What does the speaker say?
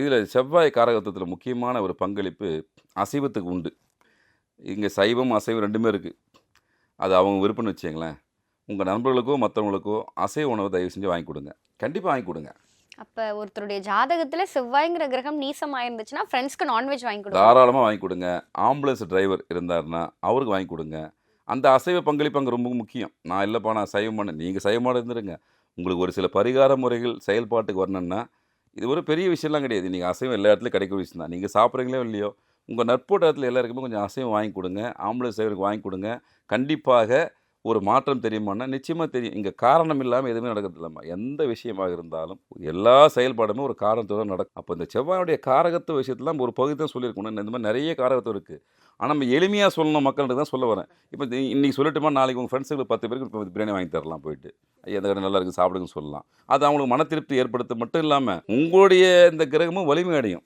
இதில் செவ்வாய் காரகத்துவத்தில் முக்கியமான ஒரு பங்களிப்பு அசைவத்துக்கு உண்டு. இங்கே சைவம் அசைவம் ரெண்டுமே இருக்குது அது அவங்க விருப்பம்னு வச்சுங்களேன் உங்கள் நண்பர்களுக்கோ மற்றவங்களுக்கோ அசைவ உணவு தயவு செஞ்சு வாங்கி கொடுங்க. கண்டிப்பாக வாங்கி கொடுங்க. அப்ப ஒருத்தருடைய ஜாதகத்துல செவ்வாய்ங்கிற கிரகம் நீசமா இருந்துச்சுன்னா ஃப்ரெண்ட்ஸ்க்கு நான்வெஜ் வாங்கி கொடுங்க. தாராளமாக வாங்கி கொடுங்க. ஆம்புலன்ஸ் டிரைவர் இருந்தாருன்னா அவருக்கு வாங்கி கொடுங்க. அந்த அசைவ பங்களிப்பு அங்கே ரொம்ப முக்கியம். நான் இல்லைப்பா நான் சைவம் பண்ண நீங்கள் சைவமாக இருந்துருங்க. உங்களுக்கு ஒரு சில பரிகார முறைகள் செயல்பாட்டுக்கு வரணும்னா இது ஒரு பெரிய விஷயம்லாம் கிடையாது. நீங்கள் அசைவம் எல்லா இடத்துலையும் கிடைக்கிற விஷயம் தான் நீங்கள் சாப்பிட்றீங்களோ இல்லையோ உங்கள் நட்போட்டத்தில் எல்லாருக்குமே கொஞ்சம் அசைவம் வாங்கி கொடுங்க. ஆம்புலன்ஸ் சேவருக்கு வாங்கி கொடுங்க. கண்டிப்பாக ஒரு மாற்றம் தெரியுமான்னா நிச்சயமாக தெரியும். இங்கே காரணம் இல்லாமல் எதுவுமே நடக்கிறது இல்லைம்மா எந்த விஷயமாக இருந்தாலும் எல்லா செயல்பாடுமே ஒரு காரணத்தோடு நடக்கும். அப்போ இந்த செவ்வாயுடைய காரகத்துவ விஷயத்தில் ஒரு பகுதி தான் சொல்லியிருக்கணும். இந்த மாதிரி நிறைய காரகத்துவம் இருக்குது ஆனால் நம்ம எளிமையாக சொல்லணும் மக்கள்கிட்ட தான் சொல்ல வரேன். இப்போ இன்றைக்கி இன்னைக்கு சொல்லட்டுமா? நாளைக்கு உங்கள் ஃப்ரெண்ட்ஸுக்கு பத்து பேருக்கு பிரியாணி வாங்கி தரலாம் போயிட்டு. எந்த கடை நல்லா இருக்குது சாப்பிடுங்கன்னு சொல்லலாம். அது அவங்களுக்கு மன திருப்தி ஏற்படுத்த மட்டும் இல்லாமல் உங்களுடைய இந்த கிரகமும் வலிமை அடையும்.